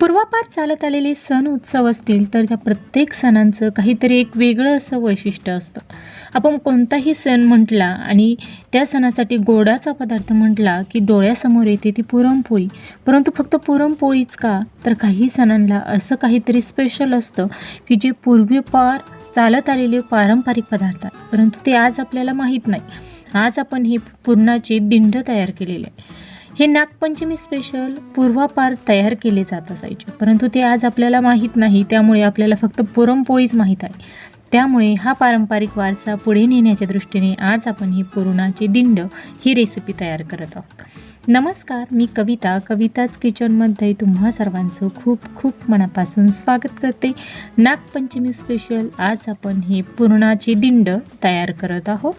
पूर्वापार चालत आलेले सण उत्सव असतील तर त्या प्रत्येक सणांचं काहीतरी एक वेगळं असं वैशिष्ट्य असतं. आपण कोणताही सण म्हटला आणि त्या सणासाठी गोडाचा पदार्थ म्हटला की डोळ्यासमोर येते ती पुरणपोळी. परंतु फक्त पुरणपोळीच का? तर काही सणांना असं काहीतरी स्पेशल असतं की जे पूर्वीपार चालत आलेले पारंपरिक पदार्थ परंतु ते आज आपल्याला माहीत नाही. आज आपण हे पुरणाचे दिंड तयार केलेले आहे. हे नागपंचमी स्पेशल पूर्वापार तयार केले जात असायचे. परंतु ते आज आपल्याला माहीत नाही त्यामुळे आपल्याला फक्त पुरणपोळीच माहीत आहे. त्यामुळे हा पारंपरिक वारसा पुढे नेण्याच्या दृष्टीने आज आपण ही पुरणाची दिंड ही रेसिपी तयार करत आहोत. नमस्कार मी कविता. कविताच किचनमध्ये तुम्हा सर्वांचं खूप खूप मनापासून स्वागत करते. नागपंचमी स्पेशल आज आपण हे पुरणाची दिंड तयार करत आहोत.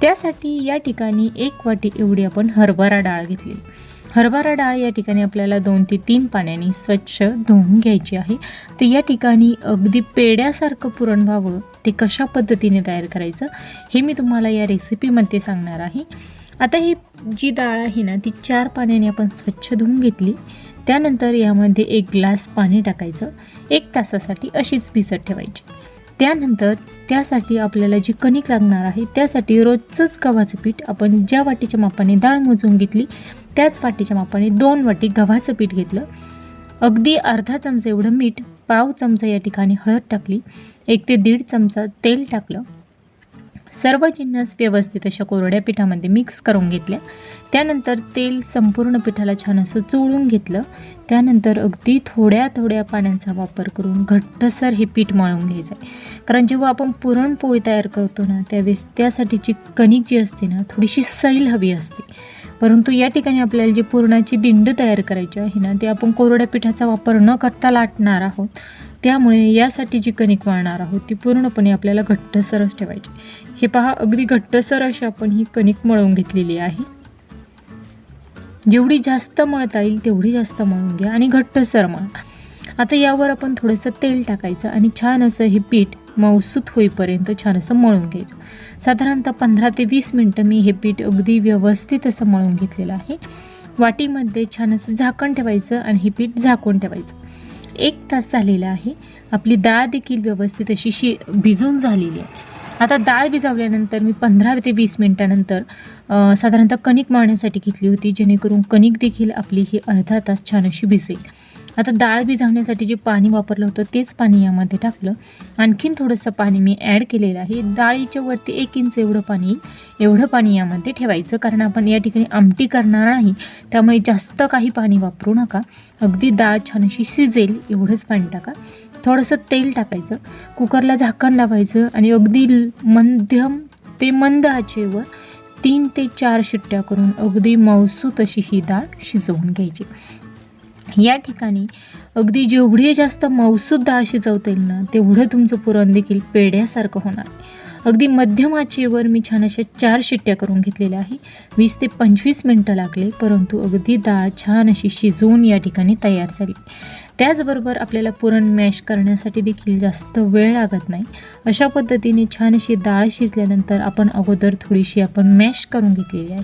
त्यासाठी या ठिकाणी एक वाटी एवढी आपण हरभरा डाळ घेतली. हरभरा डाळ या ठिकाणी आपल्याला दोन ते तीन पाण्याने स्वच्छ धुवून घ्यायची आहे. तर या ठिकाणी अगदी पेड्यासारखं पुरण व्हावं ते कशा पद्धतीने तयार करायचं हे मी तुम्हाला या रेसिपीमध्ये सांगणार आहे. आता ही जी डाळ आहे ना ती चार पाण्याने आपण स्वच्छ धुवून घेतली. त्यानंतर यामध्ये एक ग्लास पाणी टाकायचं. एक तासासाठी अशीच भिजत ठेवायची. त्यानंतर त्यासाठी आपल्याला जी कणिक लागणार आहे त्यासाठी रोजचंच गव्हाचं पीठ आपण ज्या वाटीच्या मापाने डाळ मोजून घेतली त्याच वाटीच्या मापाने दोन वाटी गव्हाचं पीठ घेतलं. अगदी अर्धा चमचा एवढं मीठ पाव चमचा या ठिकाणी हळद टाकली एक ते दीड चमचा तेल टाकलं. सर्व जिन्नस व्यवस्थित अशा कोरड्या पिठामध्ये मिक्स करून घेतल्या. त्यानंतर तेल संपूर्ण पिठाला छान असं चोळून घेतलं. त्यानंतर अगदी थोड्या थोड्या पाण्याचा वापर करून घट्टसर हे पीठ मळून घ्यायचं आहे कारण जेव्हा आपण पुरणपोळी तयार करतो ना त्यावेळेस त्यासाठीची कणिक जी असते ना थोडीशी सैल हवी असते. परंतु या ठिकाणी आपल्याला जी पुरणाची दिंड तयार करायची आहे ना ते आपण कोरड्या पिठाचा वापर न करता लाटणार आहोत. त्यामुळे यासाठी जी कणिक वाळणार आहोत ती पूर्णपणे आपल्याला घट्टसरच ठेवायची. हे पहा अगदी घट्टसर अशी आपण ही कणिक मळून घेतलेली आहे. जेवढी जास्त मळता येईल तेवढी जास्त मळून घ्या आणि घट्टसर मळा. आता यावर आपण थोडंसं तेल टाकायचं आणि छान असं हे पीठ मौसूत होईपर्यंत छान असं मळून घ्यायचं. साधारणतः पंधरा ते वीस मिनटं मी हे पीठ अगदी व्यवस्थित असं मळून घेतलेलं आहे. वाटीमध्ये छान असं झाकण ठेवायचं आणि हे पीठ झाकून ठेवायचं. एक तास झालेला आहे. आपली डाळ देखील व्यवस्थित अशी शि भिजून झालेली आहे. आता डाळ भिजवल्यानंतर मी पंधरा ते वीस मिनटानंतर साधारणतः कणिक मळण्यासाठी घेतली होती जेणेकरून कणिक देखील आपली ही अर्धा तास छान अशी भिजेल. आता डाळ भिजवण्यासाठी जे पाणी वापरलं होतं तेच पाणी यामध्ये टाकलं. आणखीन थोडंसं पाणी मी ॲड केलेलं आहे. डाळीच्या वरती एक इंच एवढं पाणी येईल एवढं पाणी यामध्ये ठेवायचं. कारण आपण या ठिकाणी आमटी करणार नाही त्यामुळे जास्त काही पाणी वापरू नका. अगदी डाळ छान अशी शिजेल एवढंच पाणी टाका. थोडंसं तेल टाकायचं. कुकरला झाकण लावायचं आणि अगदी मध्यम ते मंद आचेवर तीन ते चार शिट्ट्या करून अगदी मौसूत अशी ही डाळ शिजवून घ्यायची. या ठिकाणी अगदी जेवढी जास्त मौसूद डाळ शिजवता येईल ना तेवढं तुमचं पुरण देखील पेढ्यासारखं होणार. अगदी मध्यम आचेवर मी छान अशा चार शिट्ट्या करून घेतलेल्या आहे. वीस ते पंचवीस मिनटं लागले परंतु अगदी डाळ छान अशी शिजवून या ठिकाणी तयार झाली. त्याचबरोबर आपल्याला पुरण मॅश करण्यासाठी देखील जास्त वेळ लागत नाही. अशा पद्धतीने छान अशी डाळ शिजल्यानंतर आपण अगोदर थोडीशी आपण मॅश करून घेतलेली आहे.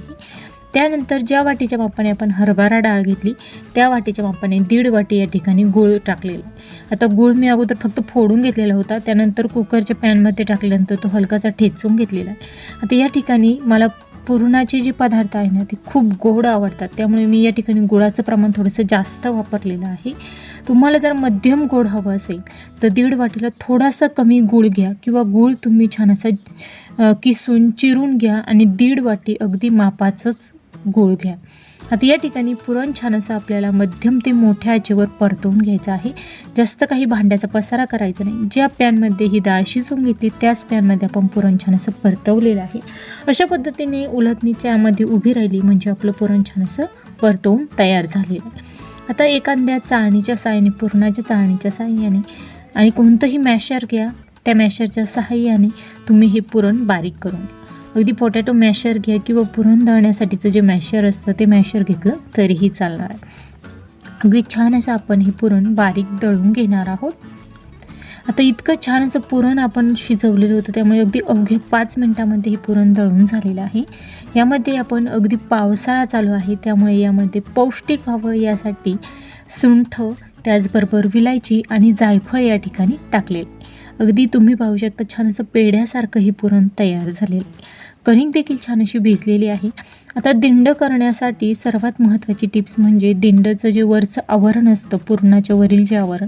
त्यानंतर ज्या वाटीच्या मापाने आपण हरभरा डाळ घेतली त्या वाटीच्या मापाने दीड वाटी या ठिकाणी गूळ टाकलेला आहे. आता गूळ मी अगोदर फक्त फोडून घेतलेला होता त्यानंतर कुकरच्या पॅनमध्ये टाकल्यानंतर तो हलकासा ठेचून घेतलेला आहे. आता या ठिकाणी मला पुरणाचे जे पदार्थ आहे ना ते खूप गोड आवडतात त्यामुळे मी या ठिकाणी गुळाचं प्रमाण थोडंसं जास्त वापरलेलं आहे. तुम्हाला जर मध्यम गोड हवं असेल तर दीड वाटीला थोडासा कमी गूळ घ्या किंवा गूळ तुम्ही छान असा किसून चिरून घ्या आणि दीड वाटी अगदी मापाचंच गूळ घ्या. आता या ठिकाणी पुरण छान असं आपल्याला मध्यम ते मोठ्या आचेवर परतवून घ्यायचं आहे. जास्त काही भांड्याचा पसारा करायचा नाही. ज्या पॅनमध्ये ही डाळ शिजवून घेतली त्याच पॅनमध्ये आपण पुरण छान असं परतवलेलं आहे. अशा पद्धतीने उलटणीच्या यामध्ये उभी राहिली म्हणजे आपलं पुरण छान असं परतवून तयार झालेलं आहे. आता एखाद्या चाळणीच्या साहाय्याने पुरणाच्या चाळणीच्या साहाय्याने आणि कोणतंही मॅशर घ्या. त्या मॅशरच्या सहाय्याने तुम्ही हे पुरण बारीक करून घ्या. अगदी पोटॅटो मॅशर घ्या किंवा पुरण दळण्यासाठीचं जे मॅशर असतं ते मॅशर घेतलं तरीही चालणार. अगदी छान असं आपण हे पुरण बारीक दळून घेणार आहोत. आता इतकं छान असं पुरण आपण शिजवलेलं होतं त्यामुळे अगदी अवघ्या पाच मिनटामध्ये हे पुरण दळून झालेलं आहे. यामध्ये आपण अगदी पावसाळा चालू आहे त्यामुळे यामध्ये पौष्टिक व्हावं यासाठी सुंठ त्याचबरोबर विलायची आणि जायफळ या ठिकाणी टाकले अगदी तुम्ही पाहू शकता छान असं पेढ्यासारखं ही पुरण तयार झालेलं आहे. कणिक देखील छान अशी भिजलेली आहे. आता दिंड करण्यासाठी सर्वात महत्त्वाची टिप्स म्हणजे दिंडचं जे वरचं आवरण असतं पुरणाच्या वरील जे आवरण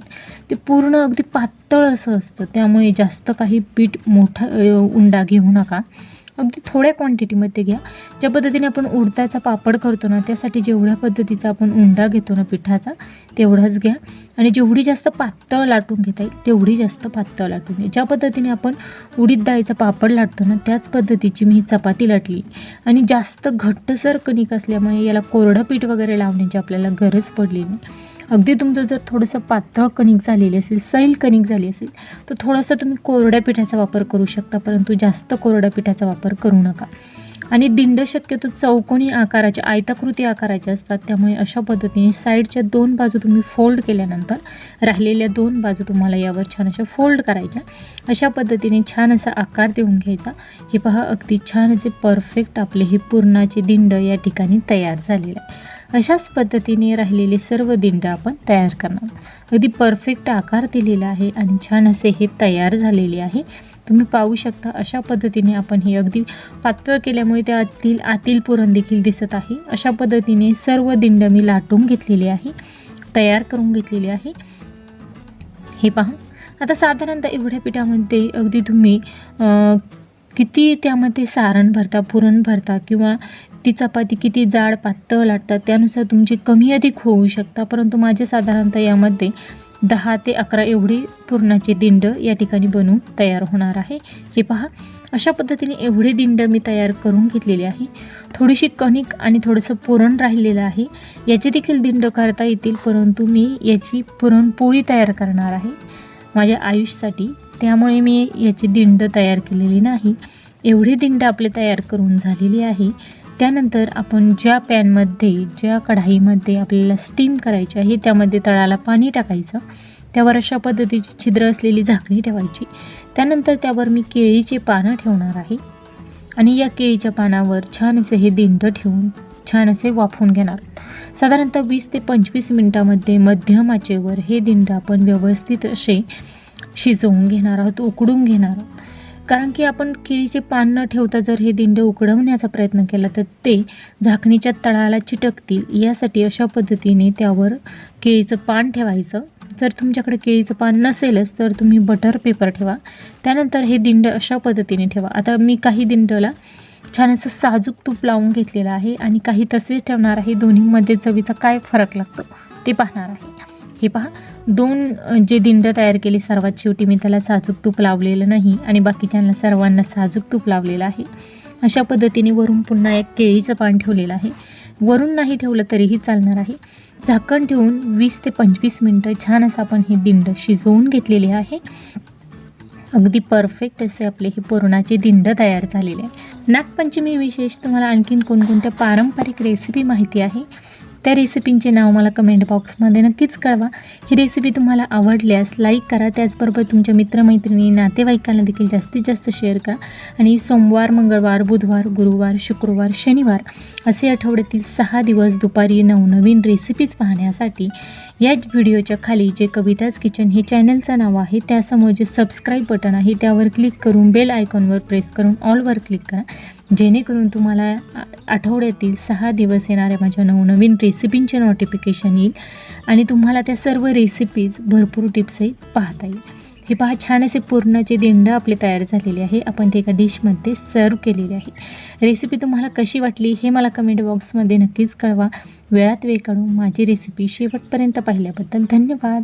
ते पूर्ण अगदी पातळ असं असतं. त्यामुळे जास्त काही पीठ मोठा उंडा घेऊ नका. अगदी थोड्या क्वांटिटीमध्ये घ्या. ज्या पद्धतीने आपण उडदाचा पापड करतो ना त्यासाठी जेवढ्या पद्धतीचा आपण उंडा घेतो ना पिठाचा तेवढाच घ्या. आणि जेवढी जास्त पातळ लाटून घेता येईल तेवढी जास्त पातळ लाटून घ्या. ज्या पद्धतीने आपण उडीद डाळीचा पापड लाटतो ना त्याच पद्धतीची मी ही चपाती लाटली. आणि जास्त घट्टसर कणिक असल्यामुळे याला कोरडं पीठ वगैरे लावण्याची आपल्याला गरज पडली नाही. अगदी तुमचं जर थोडंसं पातळ कणिक झालेली असेल सैल कणिक झाली असेल तर थोडंसं तुम्ही कोरड्या पिठाचा वापर करू शकता परंतु जास्त कोरड्या पिठाचा वापर करू नका. आणि दिंड शक्यतो चौकोनी आकाराचे आयताकृती आकाराचे असतात त्यामुळे अशा पद्धतीने साईडच्या दोन बाजू तुम्ही फोल्ड केल्यानंतर राहिलेल्या दोन बाजू तुम्हाला यावर छान अशा फोल्ड करायच्या. अशा पद्धतीने छान असा आकार देऊन घ्यायचा. हे पहा अगदी छान असे परफेक्ट आपले हे पूर्णाचे दिंड या ठिकाणी तयार झालेलं आहे. अशाच पद्धतीने राहिलेले सर्व दिंड आपण तयार करणार. अगदी परफेक्ट आकार दिलेला आहे आणि छान असे हे तयार झालेले आहे. तुम्ही पाहू शकता अशा पद्धतीने आपण हे अगदी पातळ केल्यामुळे त्यातील आतील पुरण देखील दिसत आहे. अशा पद्धतीने सर्व दिंड मी लाटून घेतलेली आहे तयार करून घेतलेली आहे. हे पहा. आता साधारणतः एवढ्या पिठामध्ये अगदी तुम्ही किती त्यामध्ये सारण भरता पुरण भरता किंवा ती चपाती किती जाड पातळ लाटतात त्यानुसार तुमची कमी अधिक होऊ शकता. परंतु माझे साधारणतः यामध्ये दहा ते अकरा एवढी पुरणाचे दिंड या ठिकाणी बनवून तयार होणार आहे. हे पहा अशा पद्धतीने एवढे दिंड मी तयार करून घेतलेले आहे. थोडीशी कणिक आणि थोडंसं पुरण राहिलेलं आहे. याचे देखील दिंड करता येतील परंतु मी याची पुरणपोळी तयार करणार आहे माझ्या आयुषसाठी त्यामुळे मी याची दिंड तयार केलेली नाही. एवढी दिंड आपले तयार करून झालेली आहे. त्यानंतर आपण ज्या पॅनमध्ये ज्या कढाईमध्ये आपल्याला स्टीम करायची आहे त्यामध्ये तळाला पाणी टाकायचं. त्यावर अशा पद्धतीची छिद्र असलेली झाकणी ठेवायची. त्यानंतर त्यावर मी केळीचे पानं ठेवणार आहे. आणि या केळीच्या पानावर छान असे हे दिंड ठेवून छान असे वाफवून घेणार. आहोत. साधारणतः वीस ते पंचवीस मिनटामध्ये मध्यम आचेवर हे दिंड आपण व्यवस्थित असे शिजवून घेणार आहोत उकडून घेणार आहोत. कारण की आपण केळीचे पान न ठेवता जर हे दिंड उकडवण्याचा प्रयत्न केला तर ते झाकणीच्या तळाला चिटकतील. यासाठी अशा पद्धतीने त्यावर केळीचं पान ठेवायचं. जर तुमच्याकडे केळीचं पान नसेलच तर तुम्ही बटर पेपर ठेवा. त्यानंतर हे दिंड अशा पद्धतीने ठेवा. आता मी काही दिंडला छान असं साजूक तूप लावून घेतलेलं आहे आणि काही तसेच ठेवणार आहे. दोन्हीमध्ये चवीचा काय फरक लागतो ते पाहणार आहे. हे पहा दोन जे दिंड तयार केली सर्वात शेवटी मी त्याला साजूक तूप लावलेलं नाही आणि बाकीच्यांना सर्वांना साजूक तूप लावलेलं आहे. अशा पद्धतीने वरून पुन्हा एक केळीचं पान ठेवलेलं आहे. वरून नाही ठेवलं तरीही चालणार आहे. झाकण ठेवून वीस ते पंचवीस मिनटं छान असं आपण हे दिंड शिजवून घेतलेले आहे. अगदी परफेक्ट असे आपले हे पुरणाचे दिंड तयार झालेले आहे. नागपंचमी विशेष तुम्हाला आणखीन कोणकोणत्या पारंपरिक रेसिपी माहिती आहे? त्या रेसिपींचे नाव मला कमेंट बॉक्समध्ये नक्कीच कळवा. ही रेसिपी तुम्हाला आवडल्यास लाईक करा. त्याचबरोबर तुमच्या मित्रमैत्रिणी नातेवाईकांना देखील जास्तीत जास्त शेअर करा. आणि सोमवार मंगळवार बुधवार गुरुवार शुक्रवार शनिवार असे आठवड्यातील सहा दिवस दुपारी नवनवीन रेसिपीज पाहण्यासाठी याच व्हिडिओच्या खाली जे कविताज किचन हे चॅनलचं नाव आहे त्यासमोर जे सबस्क्राईब बटन आहे त्यावर क्लिक करून बेल आयकॉनवर प्रेस करून ऑलवर क्लिक करा. जेणेकरून तुम्हाला आठवड्यातील सहा दिवस येणाऱ्या माझ्या नवनवीन रेसिपींचे नोटिफिकेशन येईल आणि तुम्हाला त्या सर्व रेसिपीज भरपूर टिप्सही पाहता येईल. हे पहा छान असे पूर्णाचे दिंड आपले तयार झालेले आहे. आपण ते एका डिशमध्ये सर्व केलेले आहे. रेसिपी तुम्हाला कशी वाटली हे मला कमेंट बॉक्समध्ये नक्कीच कळवा. वेळात वेळ काढून माझी रेसिपी शेवटपर्यंत पाहिल्याबद्दल धन्यवाद.